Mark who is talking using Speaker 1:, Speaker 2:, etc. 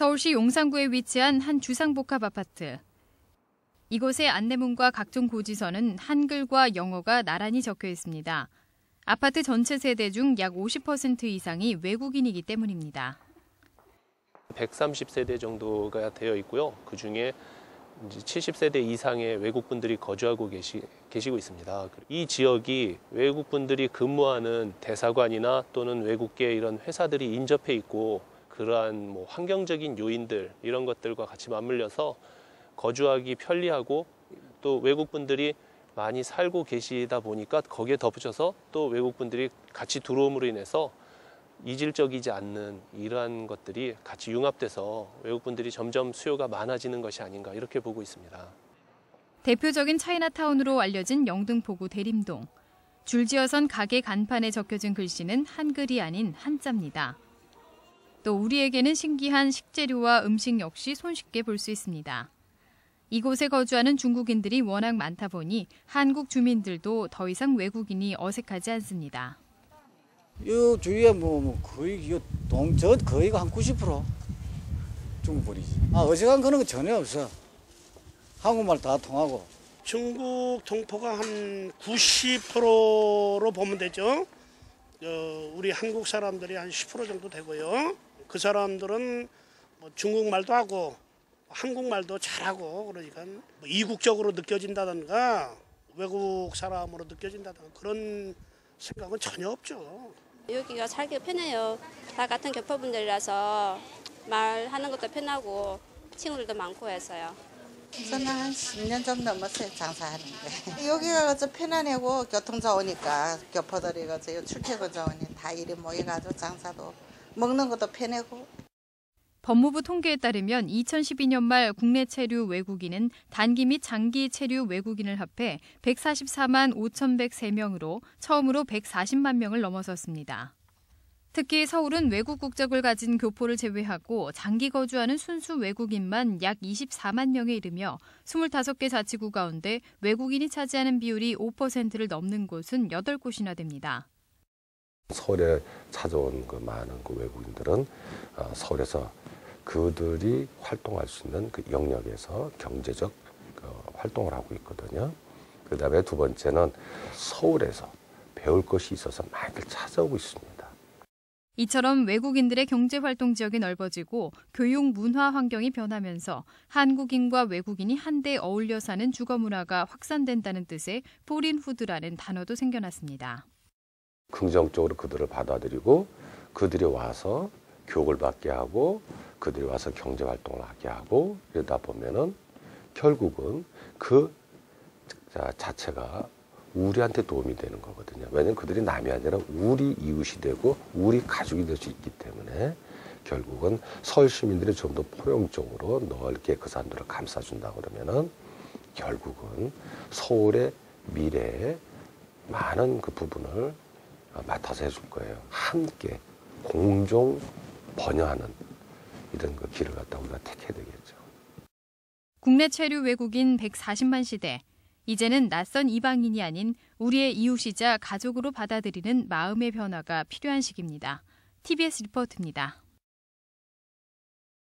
Speaker 1: 서울시 용산구에 위치한 한 주상복합 아파트. 이곳의 안내문과 각종 고지서는 한글과 영어가 나란히 적혀 있습니다. 아파트 전체 세대 중 약 50% 이상이 외국인이기 때문입니다.
Speaker 2: 130세대 정도가 되어 있고요. 그 중에 70세대 이상의 외국분들이 거주하고 계시, 계시고 있습니다. 이 지역이 외국분들이 근무하는 대사관이나 또는 외국계 이런 회사들이 인접해 있고 그러한 뭐 환경적인 요인들 이런 것들과 같이 맞물려서 거주하기 편리하고 또 외국 분들이 많이 살고 계시다 보니까 거기에 덧붙여서 또 외국 분들이 같이 들어옴으로 인해서 이질적이지 않는 이러한 것들이 같이 융합돼서 외국 분들이 점점 수요가 많아지는 것이 아닌가 이렇게 보고 있습니다.
Speaker 1: 대표적인 차이나타운으로 알려진 영등포구 대림동. 줄지어선 가게 간판에 적혀진 글씨는 한글이 아닌 한자입니다. 또 우리에게는 신기한 식재료와 음식 역시 손쉽게 볼 수 있습니다. 이곳에 거주하는 중국인들이 워낙 많다 보니 한국 주민들도 더 이상 외국인이 어색하지 않습니다.
Speaker 3: 이 주위에 뭐, 뭐 거의 동저 거의가 한 90% 중국분이지. 아 어색한 그런 거 전혀 없어. 한국말 다 통하고.
Speaker 4: 중국 동포가 한 90%로 보면 되죠. 어, 우리 한국 사람들이 한 10% 정도 되고요. 그 사람들은 뭐 중국말도 하고 한국말도 잘하고 그러니까 뭐 이국적으로 느껴진다든가 외국 사람으로 느껴진다든가 그런 생각은 전혀 없죠.
Speaker 5: 여기가 살기가 편해요. 다 같은 교포분들이라서 말하는 것도 편하고 친구들도 많고 해서요.
Speaker 6: 저는 한 10년 좀 넘었어요 장사하는데 여기가 좀 편안하고 교통 좋으니까 교포들이 그 출퇴근 좋으니 다 이리 모여가지고 장사도 먹는 것도 편하고
Speaker 1: 법무부 통계에 따르면 2012년 말 국내 체류 외국인은 단기 및 장기 체류 외국인을 합해 144만 5,103명으로 처음으로 140만 명을 넘어섰습니다. 특히 서울은 외국 국적을 가진 교포를 제외하고 장기 거주하는 순수 외국인만 약 24만 명에 이르며 25개 자치구 가운데 외국인이 차지하는 비율이 5%를 넘는 곳은 8곳이나 됩니다.
Speaker 7: 서울에 찾아온 그 많은 그 외국인들은 서울에서 그들이 활동할 수 있는 그 영역에서 경제적 그 활동을 하고 있거든요. 그 다음에 두 번째는 서울에서 배울 것이 있어서 많이들 찾아오고 있습니다.
Speaker 1: 이처럼 외국인들의 경제 활동 지역이 넓어지고 교육 문화 환경이 변하면서 한국인과 외국인이 한데 어울려 사는 주거 문화가 확산된다는 뜻의 포린 후드라는 단어도 생겨났습니다.
Speaker 7: 긍정적으로 그들을 받아들이고 그들이 와서 교육을 받게 하고 그들이 와서 경제 활동을 하게 하고 이러다 보면은 결국은 그 자체가 우리한테 도움이 되는 거거든요. 왜냐하면 그들이 남이 아니라 우리 이웃이 되고 우리 가족이 될 수 있기 때문에 결국은 서울 시민들이 좀 더 포용적으로 넓게 그 사람들을 감싸준다 그러면은 결국은 서울의 미래에 많은 그 부분을 맡아서 해줄 거예요. 함께 공존 번영하는 이런 그 길을 갖다 우리가 택해야 되겠죠.
Speaker 1: 국내 체류 외국인 140만 시대. 이제는 낯선 이방인이 아닌 우리의 이웃이자 가족으로 받아들이는 마음의 변화가 필요한 시기입니다. TBS 리포트입니다.